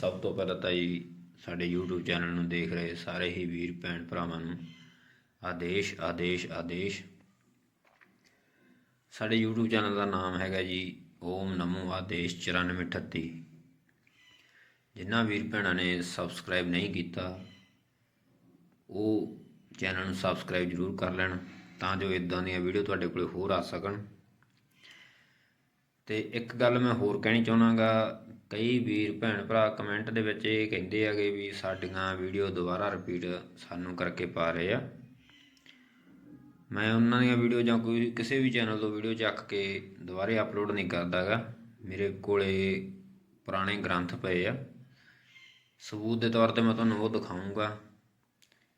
ਸਭ ਤੋਂ ਪਹਿਲਾਂ ਤਾਂ ਜੀ ਸਾਡੇ YouTube ਚੈਨਲ ਨੂੰ ਦੇਖ ਰਹੇ ਸਾਰੇ ਹੀ ਵੀਰ ਭੈਣ ਭਰਾਵਾਂ ਨੂੰ। ਆਦੇਸ਼ ਆਦੇਸ਼ ਆਦੇਸ਼। ਸਾਡੇ YouTube ਚੈਨਲ ਦਾ ਨਾਮ ਹੈਗਾ ਜੀ ਓਮ ਨਮੋ ਆਦੇਸ਼ 9438 ਜਿਨ੍ਹਾਂ ਵੀਰ ਭੈਣਾਂ ਨੇ ਸਬਸਕ੍ਰਾਈਬ ਨਹੀਂ ਕੀਤਾ, ਉਹ ਚੈਨਲ ਨੂੰ ਸਬਸਕ੍ਰਾਈਬ ਜ਼ਰੂਰ ਕਰ ਲੈਣ ਤਾਂ ਜੋ ਇਦਾਂ ਦੀਆਂ ਵੀਡੀਓ ਤੁਹਾਡੇ ਕੋਲ ਹੋਰ ਆ ਸਕਣ। ਤੇ ਇੱਕ ਗੱਲ ਮੈਂ ਹੋਰ ਕਹਿਣੀ ਚਾਹੁੰਦਾਗਾ ਕਈ ਵੀਰ ਭੈਣ ਭਰਾ ਕਮੈਂਟ ਦੇ ਵਿੱਚ ਇਹ ਕਹਿੰਦੇ ਆਗੇ ਵੀ ਸਾਡੀਆਂ ਵੀਡੀਓ ਦੁਬਾਰਾ ਰਿਪੀਟ ਸਾਨੂੰ ਕਰਕੇ ਪਾ ਰਹੇ ਆ। ਮੈਂ ਉਹਨਾਂ ਦੀਆਂ ਵੀਡੀਓ ਜਾਂ ਕੋਈ ਕਿਸੇ ਵੀ ਚੈਨਲ ਤੋਂ ਵੀਡੀਓ ਚੱਕ ਕੇ ਦੁਬਾਰੇ ਅਪਲੋਡ ਨਹੀਂ ਕਰਦਾਗਾ। ਮੇਰੇ ਕੋਲੇ ਪੁਰਾਣੇ ਗ੍ਰੰਥ ਪਏ ਆ। ਸਬੂਤ ਦੇ ਤੌਰ ਤੇ ਮੈਂ ਤੁਹਾਨੂੰ ਉਹ ਦਿਖਾਉਂਗਾ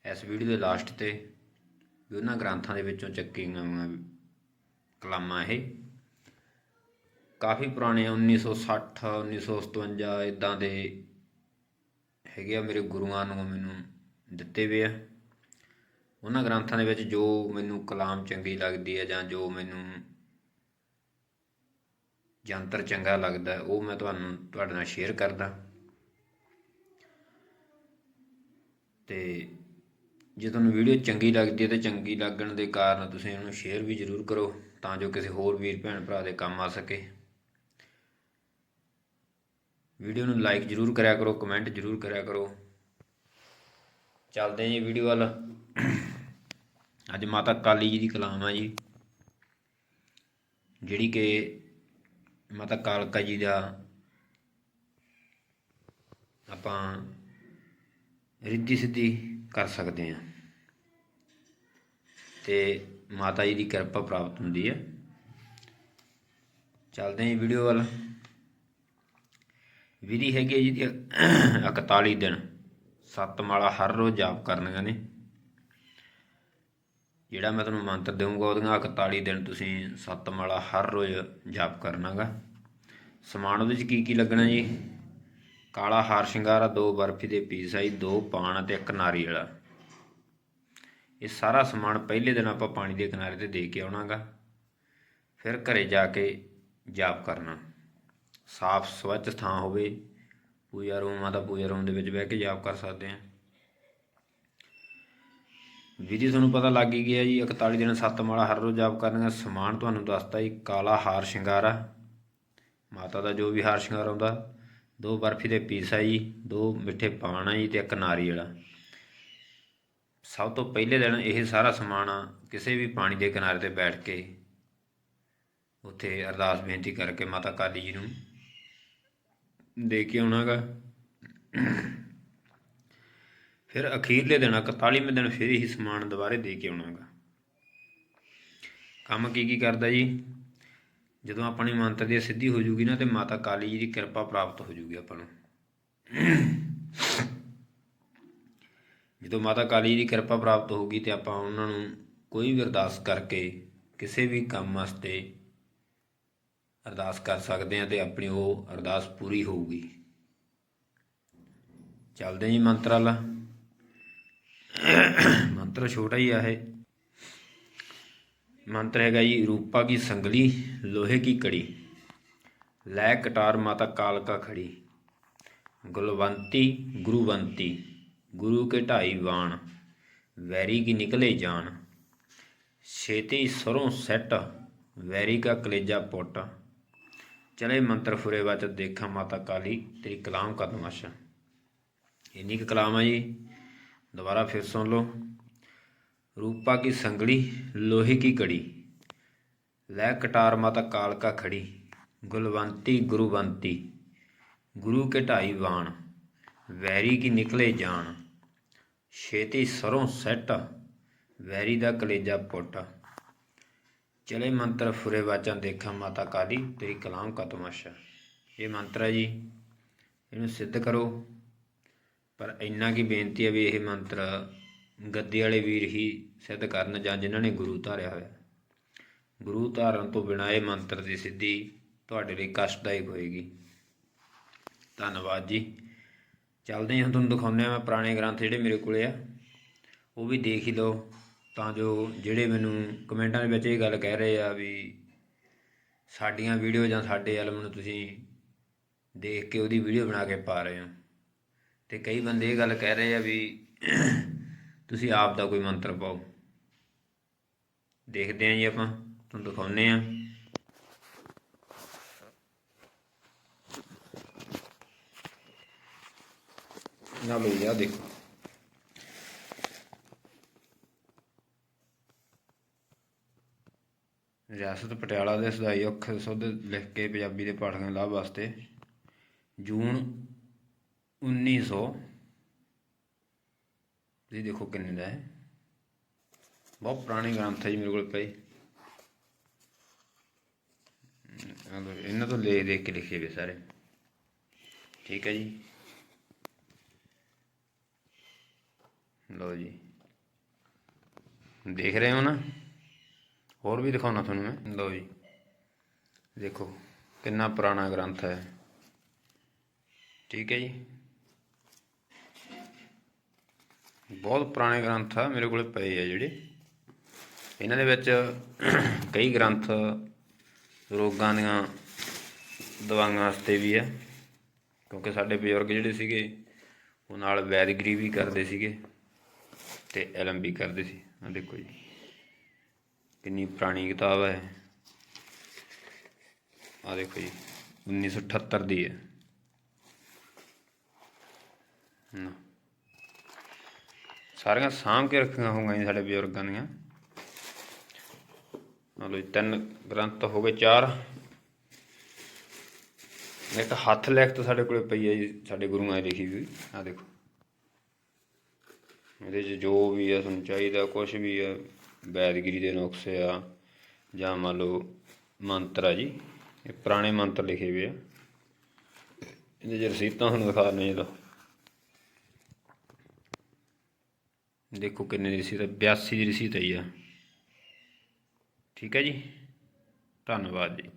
ਇਸ ਵੀਡੀਓ ਦੇ ਲਾਸਟ ਤੇ ਵੀ ਉਹਨਾਂ ਗ੍ਰੰਥਾਂ ਦੇ ਵਿੱਚੋਂ ਚੱਕੀਆਂ ਕਲਾਮਾਂ ਇਹ। ਕਾਫੀ ਪੁਰਾਣੇ ਆ, 1960 1957 ਇਦਾਂ ਦੇ ਹੈਗੇ ਆ ਮੇਰੇ ਗੁਰੂਆਂ ਨੂੰ ਮੈਨੂੰ ਦਿੱਤੇ ਵੇ ਆ। ਉਹਨਾਂ ਗ੍ਰੰਥਾਂ ਦੇ ਵਿੱਚ ਜੋ ਮੈਨੂੰ ਕਲਾਮ ਚੰਗੀ ਲੱਗਦੀ ਹੈ ਜਾਂ ਜੋ ਮੈਨੂੰ ਜੰਤਰ ਚੰਗਾ ਲੱਗਦਾ ਉਹ ਮੈਂ ਤੁਹਾਨੂੰ ਤੁਹਾਡੇ ਨਾਲ ਸ਼ੇਅਰ ਕਰਦਾ। ਤੇ ਜੇ ਤੁਹਾਨੂੰ ਵੀਡੀਓ ਚੰਗੀ ਲੱਗਦੀ ਹੈ ਤੇ ਚੰਗੀ ਲੱਗਣ ਦੇ ਕਾਰਨ ਤੁਸੀਂ ਇਹਨੂੰ ਸ਼ੇਅਰ ਵੀ ਜ਼ਰੂਰ ਕਰੋ ਤਾਂ ਜੋ ਕਿਸੇ ਹੋਰ ਵੀਰ ਭੈਣ ਭਰਾ ਦੇ ਕੰਮ ਆ ਸਕੇ। ਵੀਡੀਓ ਨੂੰ ਲਾਈਕ ਜ਼ਰੂਰ ਕਰਿਆ ਕਰੋ ਕਮੈਂਟ ਜ਼ਰੂਰ ਕਰਿਆ ਕਰੋ। ਚੱਲਦੇ ਜੀ ਵੀਡੀਓ ਵੱਲ। ਅੱਜ ਮਾਤਾ ਕਾਲੀ ਜੀ ਦੀ ਕਲਾਮ ਆ ਜੀ। ਜਿਹੜੀ ਕਿ ਮਾਤਾ ਕਾਲਕਾ ਜੀ ਦਾ ਆਪਾਂ ਰਿੱਧੀ ਸਿੱਧੀ ਕਰ ਸਕਦੇ ਹਾਂ। ਤੇ ਮਾਤਾ ਜੀ ਦੀ ਕਿਰਪਾ ਪ੍ਰਾਪਤ ਹੁੰਦੀ ਹੈ। ਚੱਲਦੇ ਹਾਂ ਜੀ ਵੀਡੀਓ ਵੱਲ। ਵਿਧੀ ਹੈਗੀ ਹੈ ਜੀ ਦੀ 41 ਦਿਨ। ਸੱਤ ਮਾਲਾ ਹਰ ਰੋਜ਼ ਜਾਪ ਕਰਨੀਆਂ ਨੇ। ਜਿਹੜਾ ਮੈਂ ਤੁਹਾਨੂੰ ਮੰਤਰ ਦੇਵਾਂਗਾ ਉਹਦੀਆਂ 41 ਦਿਨ ਤੁਸੀਂ ਸੱਤ ਮਾਲਾ ਹਰ ਰੋਜ਼ ਜਾਪ ਕਰਨਾਗਾ। ਸਮਾਨ ਉਹਦੇ ਵਿੱਚ ਕੀ ਕੀ ਲੱਗਣਾ ਜੀ? ਕਾਲਾ ਹਾਰ ਸ਼ਿੰਗਾਰਾ, ਦੋ ਬਰਫੀ ਦੇ ਪੀਸ ਆਈ, ਦੋ ਪਾਣ ਅਤੇ ਇੱਕ ਨਾਰੀ ਵਾਲਾ ਇਹ ਸਾਰਾ ਸਮਾਨ ਪਹਿਲੇ ਦਿਨ ਆਪਾਂ ਪਾਣੀ ਦੇ ਕਿਨਾਰੇ ਤੇ ਦੇ ਕੇ ਆਉਣਾਗਾ। ਫਿਰ ਘਰੇ ਜਾ ਕੇ ਜਾਪ ਕਰਨਾ। ਸਾਫ਼ ਸਵੱਛ ਥਾਂ ਹੋਵੇ, ਪੂਜਾ ਰੂਮ ਆ ਤਾਂ ਪੂਜਾ ਰੂਮ ਦੇ ਵਿੱਚ ਬਹਿ ਕੇ ਜਾਪ ਕਰ ਸਕਦੇ ਆ ਵਿਧੀ ਤੁਹਾਨੂੰ ਪਤਾ ਲੱਗ ਹੀ ਗਿਆ ਜੀ 41 ਦਿਨ ਸੱਤ ਮਾਲਾ ਹਰ ਰੋਜ਼ ਜਾਪ ਕਰਨੀਆਂ ਸਮਾਨ ਤੁਹਾਨੂੰ ਦੱਸਤਾ ਜੀ, ਕਾਲਾ ਹਾਰ ਸ਼ਿੰਗਾਰਾ। ਮਾਤਾ ਦਾ ਜੋ ਵੀ ਹਾਰ ਸ਼ਿੰਗਾਰ ਆਉਂਦਾ, ਦੋ ਬਰਫੀ ਦੇ ਪੀਸ ਆ ਜੀ, ਦੋ ਮਿੱਠੇ ਪਾਣ ਆ ਜੀ ਤੇ ਇੱਕ ਨਾਰੀ ਨਾਰੀਅਲ ਸਭ ਤੋਂ ਪਹਿਲੇ ਦਿਨ ਇਹ ਸਾਰਾ ਸਮਾਨ ਕਿਸੇ ਵੀ ਪਾਣੀ ਦੇ ਕਿਨਾਰੇ ਤੇ ਬੈਠ ਕੇ ਉੱਥੇ ਅਰਦਾਸ ਬੇਨਤੀ ਕਰਕੇ ਮਾਤਾ ਕਾਲੀ ਜੀ ਨੂੰ ਦੇ ਕੇ ਆਉਣਾਗਾ। ਫਿਰ ਅਖੀਰਲੇ ਦਿਨ 41ਵੇਂ ਦਿਨ ਫਿਰ ਹੀ ਸਮਾਨ ਦੁਬਾਰੇ ਦੇ ਕੇ ਆਉਣਾਗਾ। ਕੰਮ ਕੀ ਕੀ ਕਰਦਾ ਜੀ? ਜਦੋਂ ਆਪਣੀ ਮੰਤਰ ਦੀ ਸਿੱਧੀ ਹੋ ਜੂਗੀ ਨਾ ਤੇ ਮਾਤਾ ਕਾਲੀ ਜੀ ਦੀ ਕਿਰਪਾ ਪ੍ਰਾਪਤ ਹੋ ਜੂਗੀ ਆਪਾਂ ਨੂੰ। ਜਦੋਂ ਮਾਤਾ ਕਾਲੀ ਜੀ ਦੀ ਕਿਰਪਾ ਪ੍ਰਾਪਤ ਹੋਊਗੀ ਤੇ ਆਪਾਂ ਉਹਨਾਂ ਨੂੰ ਕੋਈ ਵੀ ਅਰਦਾਸ ਕਰਕੇ ਕਿਸੇ ਵੀ ਕੰਮ ਵਾਸਤੇ ਅਰਦਾਸ ਕਰ ਸਕਦੇ ਹਾਂ ਤੇ ਆਪਣੀ ਉਹ ਅਰਦਾਸ ਪੂਰੀ ਹੋਊਗੀ। ਚੱਲਦੇ ਜੀ ਮੰਤਰ ਵਾਲਾ ਮੰਤਰ ਛੋਟਾ ਹੀ ਆ ਇਹ। ਮੰਤਰ ਹੈਗਾ ਜੀ, ਰੂਪਾ ਕੀ ਸੰਗਲੀ, ਲੋਹੇ ਕੀ ਕੜੀ ਲੈ ਕਟਾਰ ਮਾਤਾ ਕਾਲਕਾ ਖੜੀ। ਗੁਲਵੰਤੀ, ਗੁਰੂਵੰਤੀ, ਗੁਰੂ ਕੇ ਢਾਈ ਬਾਣ ਵੈਰੀ ਕੀ ਨਿਕਲੇ ਜਾਣ। ਛੇਤੀ ਸਰੋਂ ਸੈੱਟ, ਵੈਰੀ ਕਾ ਕਲੇਜਾ ਪੁੱਟ। ਚਲੇ ਮੰਤਰ ਫੁਰੇ ਵਚ ਦੇਖਾਂ ਮਾਤਾ ਕਾਲੀ, ਤੇਰੀ ਕਲਾਮ ਕਾ ਤਮਾਸ਼ਾ ਇੰਨੀ ਕੁ ਕਲਾਮ ਆ ਜੀ। ਦੁਬਾਰਾ ਫਿਰ ਸੁਣ ਲਓ। ਰੂਪਾ ਕੀ ਸੰਗਲੀ, ਲੋਹੇ ਕੀ ਕੜੀ ਲੈ ਕਟਾਰ ਮਾਤਾ ਕਾਲਕਾ ਖੜੀ। ਗੁਲਵੰਤੀ, ਗੁਰੂਵੰਤੀ। ਗੁਰੂ ਕੇ ਢਾਈ ਬਾਣ ਵੈਰੀ ਕੀ ਨਿਕਲੇ ਜਾਣ। ਛੇਤੀ ਸਰੋਂ ਸੈੱਟ। ਵੈਰੀ ਦਾ ਕਲੇਜਾ ਪੁੱਟ। ਚਲੇ ਮੰਤਰ ਫੁਰੇ ਵਾਚਾਂ ਦੇਖਾਂ ਮਾਤਾ ਕਾਲੀ, ਤੇਰੀ ਕਲਾਮ ਕਾ ਤਮਾਸ਼ਾ। ਇਹ ਮੰਤਰ ਹੈ ਜੀ, ਇਹਨੂੰ ਸਿੱਧ ਕਰੋ। ਪਰ ਇੰਨਾ ਕੀ ਬੇਨਤੀ ਹੈ ਵੀ ਇਹ ਮੰਤਰ ਗੱਦੇ ਵਾਲੇ ਵੀਰ ਹੀ ਸਿੱਧ ਕਰਨ ਜਾਂ ਜਿਨ੍ਹਾਂ ਨੇ ਗੁਰੂ ਧਾਰਿਆ ਹੋਇਆ। ਗੁਰੂ ਧਾਰਨ ਤੋਂ ਬਿਨਾਂ ਇਹ ਮੰਤਰ ਦੀ ਸਿੱਧੀ ਤੁਹਾਡੇ ਲਈ ਕਸ਼ਟਦਾਇਕ ਹੋਏਗੀ। ਧੰਨਵਾਦ ਜੀ। ਚੱਲਦੇ ਹਾਂ, ਤੁਹਾਨੂੰ ਦਿਖਾਉਂਦੇ ਆ ਮੈਂ ਪੁਰਾਣੇ ਗ੍ਰੰਥ ਜਿਹੜੇ ਮੇਰੇ ਕੋਲੇ ਆ। ਉਹ ਵੀ ਦੇਖ ਹੀ ਲਓ। ਤਾਂ ਜੋ ਜਿਹੜੇ ਮੈਨੂੰ ਕਮੈਂਟਾਂ ਦੇ ਵਿੱਚ ਇਹ ਗੱਲ ਕਹਿ ਰਹੇ ਆ ਵੀ ਸਾਡੀਆਂ ਵੀਡੀਓ ਜਾਂ ਸਾਡੇ ਐਲਬਮ ਨੂੰ ਤੁਸੀਂ ਦੇਖ ਕੇ ਉਹਦੀ ਵੀਡੀਓ ਬਣਾ ਕੇ ਪਾ ਰਹੇ ਹੋ। ਤੇ ਕਈ ਬੰਦੇ ਇਹ ਗੱਲ ਕਹਿ ਰਹੇ ਆ ਵੀ ਤੁਸੀਂ ਆਪ ਦਾ ਕੋਈ ਮੰਤਰ ਪਾਓ। ਦੇਖਦੇ ਆਂ ਜੀ ਆਪਾਂ, ਤੁਹਾਨੂੰ ਦਿਖਾਉਨੇ ਆ ਨਾ ਲਓ ਜੀ ਦੇਖੋ। ਰਿਆਸਤ ਪਟਿਆਲਾ ਦੇ ਸਦਾਈ ਅੱਖ ਸੁਧ ਲਿਖ ਕੇ ਪੰਜਾਬੀ ਦੇ ਪਾਠਕਾਂ ਦੇ ਲਾਭ ਵਾਸਤੇ ਜੂਨ 1900 ਤੁਸੀਂ ਦੇਖੋ ਕਿੰਨੇ ਦਾ ਹੈ। ਬਹੁਤ ਪੁਰਾਣੇ ਗ੍ਰੰਥ ਹੈ ਜੀ ਮੇਰੇ ਕੋਲ ਪਏ ਇਹਨਾਂ ਤੋਂ ਲੈ ਦੇਖ ਕੇ ਲਿਖੇ ਵੇ ਸਾਰੇ। ਠੀਕ ਹੈ ਜੀ। ਲਓ ਜੀ। ਦੇਖ ਰਹੇ ਹੋ ਨਾ? ਹੋਰ ਵੀ ਦਿਖਾਉਣਾ ਤੁਹਾਨੂੰ ਮੈਂ। ਲਓ ਜੀ। ਦੇਖੋ, ਕਿੰਨਾ ਪੁਰਾਣਾ ਗ੍ਰੰਥ ਹੈ। ਠੀਕ ਹੈ ਜੀ। ਬਹੁਤ ਪੁਰਾਣੇ ਗ੍ਰੰਥ ਆ, ਮੇਰੇ ਕੋਲੇ ਪਏ ਆ ਜਿਹੜੇ। ਇਹਨਾਂ ਦੇ ਵਿੱਚ ਕਈ ਗ੍ਰੰਥ ਰੋਗਾਂ ਦੀਆਂ ਦਵਾਈਆਂ ਵਾਸਤੇ ਵੀ ਆ, ਕਿਉਂਕਿ ਸਾਡੇ ਬਜ਼ੁਰਗ ਜਿਹੜੇ ਸੀਗੇ, ਉਹ ਨਾਲ ਵੈਦਗਰੀ ਵੀ ਕਰਦੇ ਸੀਗੇ ਤੇ ਐਲਮ ਵੀ ਕਰਦੇ ਸੀ। ਆ ਦੇਖੋ ਜੀ। ਕਿੰਨੀ ਪੁਰਾਣੀ ਕਿਤਾਬ ਹੈ। ਆ ਦੇਖੋ ਜੀ 1978 ਦੀ ਹੈ। ਨਾ। ਸਾਰੀਆਂ ਸਾਂਭ ਕੇ ਰੱਖੀਆਂ ਹੋਈਆਂ ਜੀ ਸਾਡੇ ਬਜ਼ੁਰਗਾਂ ਦੀਆਂ। ਲਓ ਜੀ, ਤਿੰਨ ਗ੍ਰੰਥ ਹੋ ਗਏ, ਚਾਰ। ਇੱਕ ਹੱਥ ਲਿਖਤ ਸਾਡੇ ਕੋਲੇ ਪਈ ਹੈ ਜੀ, ਸਾਡੇ ਗੁਰੂਆਂ ਨੇ ਲਿਖੀ ਹੋਈ। ਆ ਦੇਖੋ। ਇਹਦੇ 'ਚ ਜੋ ਵੀ ਆ ਤੁਹਾਨੂੰ ਚਾਹੀਦਾ ਕੁਝ ਵੀ ਆ ਵੈਦਗਿਰੀ ਦੇ ਨੁਕਸੇ ਆ, ਜਾਂ ਮੰਨ ਲਓ ਮੰਤਰ ਆ ਜੀ, ਇਹ ਪੁਰਾਣੇ ਮੰਤਰ ਲਿਖੇ ਹੋਏ ਆ। ਇਹਦੇ 'ਚ ਰਸੀਤਾਂ ਤੁਹਾਨੂੰ ਦਿਖਾ ਦਿੰਦੇ ਇਹਦਾ ਦੇਖੋ ਕਿੰਨੇ ਦੀ ਰਸੀਦ ਆ 82 ਦੀ ਰਸੀਦ ਆਈ ਆ। ਠੀਕ ਹੈ ਜੀ, ਧੰਨਵਾਦ ਜੀ।